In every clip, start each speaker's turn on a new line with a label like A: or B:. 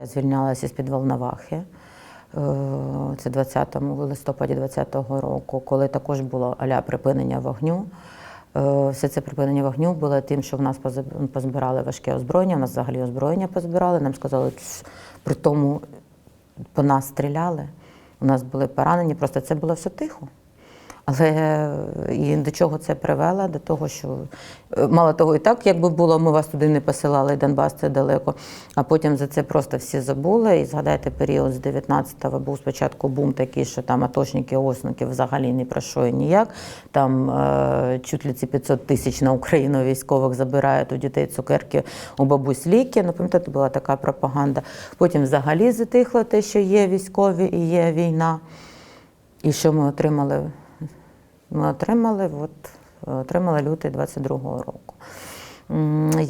A: Я звільнялася з під Волновахи. Е, Це 20 в листопаді 20-го року, коли також було аля припинення вогню. Е, Все це припинення вогню було тим, що в нас позбирали важке озброєння, в нас взагалі озброєння позбирали. Нам сказали, «Тш, при тому по нас стріляли, у нас були поранені, просто це було все тихо. Але е, і до чого це привело? До того, що е, мало того, і так, якби було, ми вас туди не посилали, і Донбас це далеко. А потім за це просто всі забули. І згадайте, період з 19-го був спочатку бум такий, що там атошники, осники взагалі ні про що і ніяк. Там е, чуть ли ці 500 тисяч на Україну військових забирають у дітей цукерки, у бабусь ліки. Ну, пам'ятаєте, була така пропаганда. Потім взагалі затихло те, що є військові і є війна. І що ми отримали? Ми отримали, от, отримали лютий 22-го року.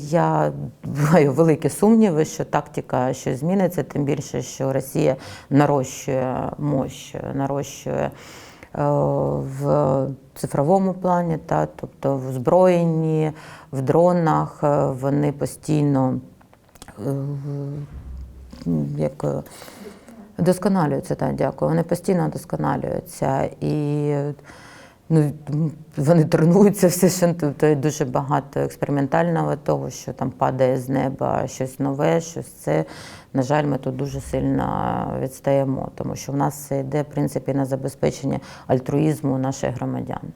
A: Я маю великі сумніви, що тактика щось зміниться, тим більше, що Росія нарощує мощ, нарощує е, в цифровому плані, та, тобто в озброєнні, в дронах. е, Вони постійно е, як Досконалюються, так, дякую. Вони постійно досконалюються. І ну, вони тренуються все, що тобто дуже багато експериментального того, що там падає з неба щось нове, щось це. На жаль, ми тут дуже сильно відстаємо, тому що в нас це йде в принципі на забезпечення альтруїзму наших громадян.